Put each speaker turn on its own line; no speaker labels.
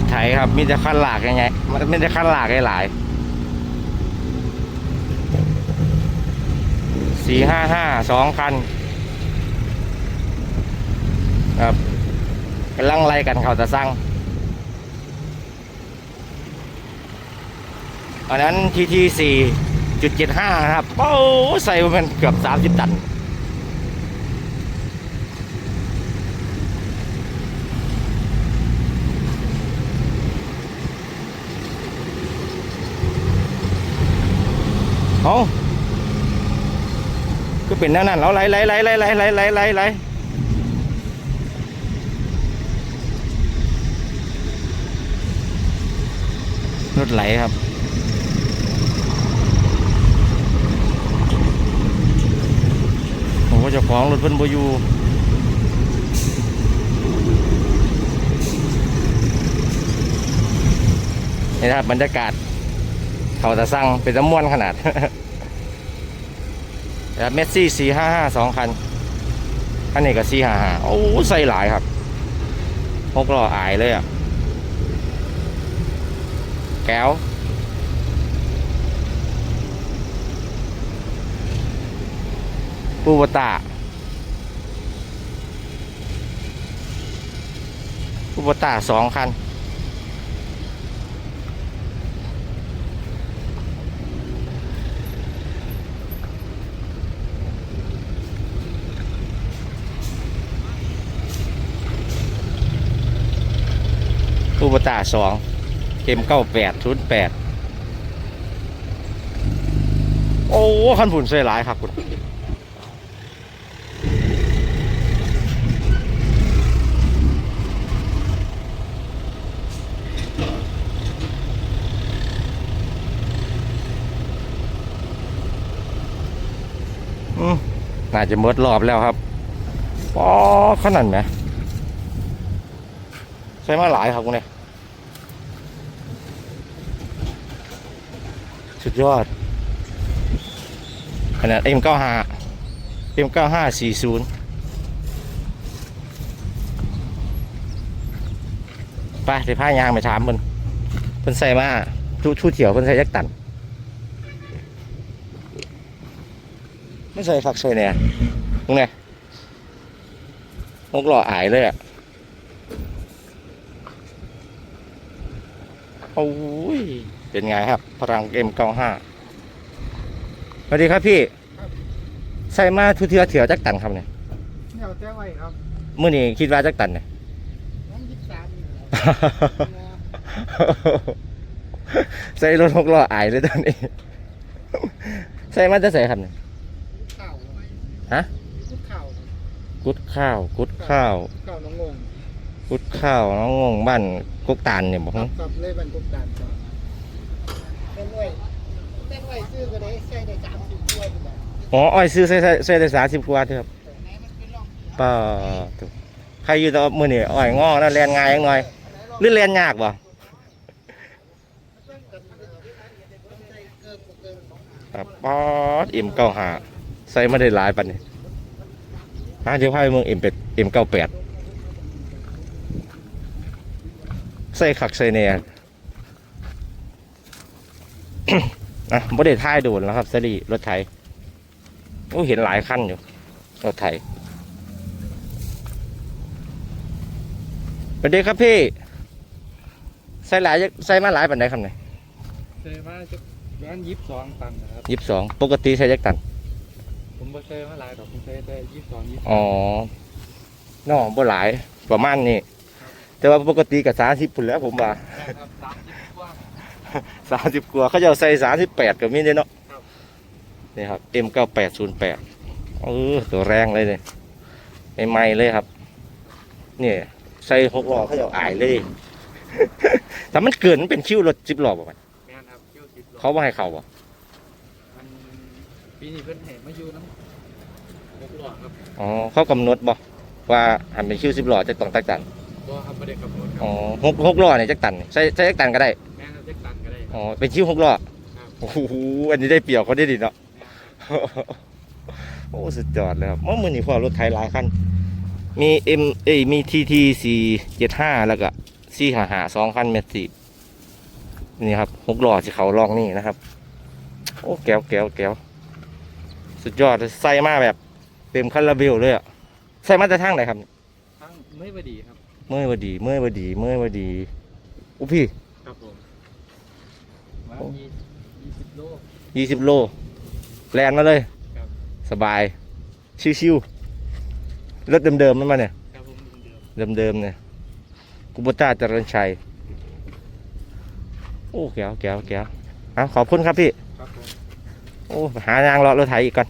ถไถครับ มีแต่คันหลากยังไง มันมีแต่คันหลากหลายสี่ห้าห้าสองคันครับกำลังไล่กันเขาจะสั่งอันนั้นทีทีสี่จุดเจ็ดห้าครับ โอ้ใส่มันเกือบสามสิบตัน เอาก็เป็นแนวนั้นเราไหลไหลไหลไหลไหลไหลไหลไหลไหลรถไหลครับโอ้เจ้าของรถเพิ่นบอยู่นี่ครับบรรยากาศ เขาจะสั่งเป็นจำมวนขนาดแล้วเมสซี่สี่ห้าห้าสองคันคันนี้ก็สี่ห้าห้าโอ้ใส่หลายครับหกล้ออายเลยอะ แก้วปูบตาปูบตาสองคัน ตู้ปตาสองเกมเก้าแปดศูนย์แปดโอ้ขันฝุ่นเสียหลายครับคุณอืมน่าจะหมดรอบแล้วครับอ๋อขนาดไหมใช้มาหลายครับคุณเนี่ย สุดยอด ขนาด M95 M9540 ไปเดี๋ยวพายางไปถามมันเพิ่นใส่มาทุทุเถียวเพิ่นใส่ยักตันไม่ใส่ฝักใส่เนี่ยตรงไหนงกหล่ออายเลยอะโอ้ย เป็นไงครับ พลังเอ็มเก้าห้าสวัสดีครับพี่ ใส่มาทุเทือเถียวจักตันครับเนี่ย
เดี๋ยวแจ้งไว้ครับ
มื่อนี้คิดว่าจักตันเนี่ย
น้องยี่สิบสาม
ใส่รถหกล้ออายเลยตอนนี้ ใส่มาจะใส่ครับเนี่ย
ข่าว
ฮะ
คุดข่าว
กุดข้าวกุดข้าว
ข่าวน้องงง
กุดข้าวน้องงงบ้านกกตาลเนี่ยบอก
ครับกับเลยบรรทุกตานครับ เป็นไว้เป็นไว้ซื้อก็ได้ใช้ได้สามสิบตัวอยู่แบบ
อ๋ออ้อยซื้อใส่ใส่ใส่ได้สามสิบกว่าเถอะครับ
ไหนมันเป็นร่อง
ป้าถูกใครอยู่ต่อมือนี่อ้อยงอนะแลนง่ายยังหน่อยหรือแลนยากบ่ครับป๊อดเอ็มเก้าหาใส่มาได้หลายปันนี่ฮะเดี๋ยวพาไปเมืองเอ็มเป็ดเอ็มเก้าแปดใส่ขักใส่เนี่ ยอะบ่ได้ท่ายโดนแล้วครับสรีรถไถโอ้เห็นหลายขั้นอยู่รถไถสวัสดีครับพี่ใส่หลายใส่มาหลายปันไดครับเนี่ย
เคยมาจะร้านยี่สิบสองตันนะครับ
ยี่สิบสองปกติใช้จักตัน
ผมไม่เคยมาหลายดอกผมเคยได้ยี่สิบสองยี่สิบ
อ๋อน้อบ่หลายประมาณนี้แต่ว่าปกติกับสามสิบพุ่นแหล้วผมว่า
สามสิบกว่า
เขาจะเอาใส่สามสิบแปดกับมีเนี่ยเนาะ
ครับ
นี่ครับ M เก้าแปดศูนย์แปดเออตัวแรงเลยเนี่ยใหม่ๆเลยครับ เนี่ยใส่หกล้อเขาจะเอาอายเลยแต่มันเกินมันเป็นคิ้วรถจิบล้อประมาณ
แม่นครับคิวสิบ
เขาว่าให้เขาบ่
มันปีนี้เพิ่นเห็นมาอยู่น้ำหกหลอดครับ
อ๋อ เขากำหนดบ่ว่าหันเป็นคิ้วสิบล้อจะต้องตักตัน
ก็ครับไม่ได้กำหนดครั
อ๋อหกหกล้อเนี่ยจักตันนี่ใส่ใส่จั
กตันก็ได้
อ๋อเป็นคิ้วหกล้อ
ครับ
โอ้โหอันนี้ได้เปรียบเขาได้ดีเนาะโอ้สุดยอดเลยครับเมื่อมือนี้พอรถไถหลายคันมี M เอ้ยมี TT 475แล้วก็สี่หาหาสองพันเมตรสี่นี่ครับหกล้อที่เขาลองนี่นะครับ โอ้แก้วแก้วแก้วสุดยอดเลยใส่มาแบบ เต็มคาราเบลเลยอะใส่มาแต่ทางไหนครับ
ทั้งไม่บดีครับ
เมื่อยบดีเมื่อยบดีเมื่อยบดีอุ๊พี่
ครับผมมา ยี่ยี่สิบโล
ยี่สิบโลแลนมาเลย
ครับ
สบาย ชิวๆรถเดิมๆมันมาเนี่ย
ครับผมเดิม
เดิมๆเนี่ยกุบต้าเจริญชัย โอ้แก้วแก้วแก้วอะขอบคุณครับพี่
ๆครับผม
โอ้ หายางเลาะรถไถอีกก่อน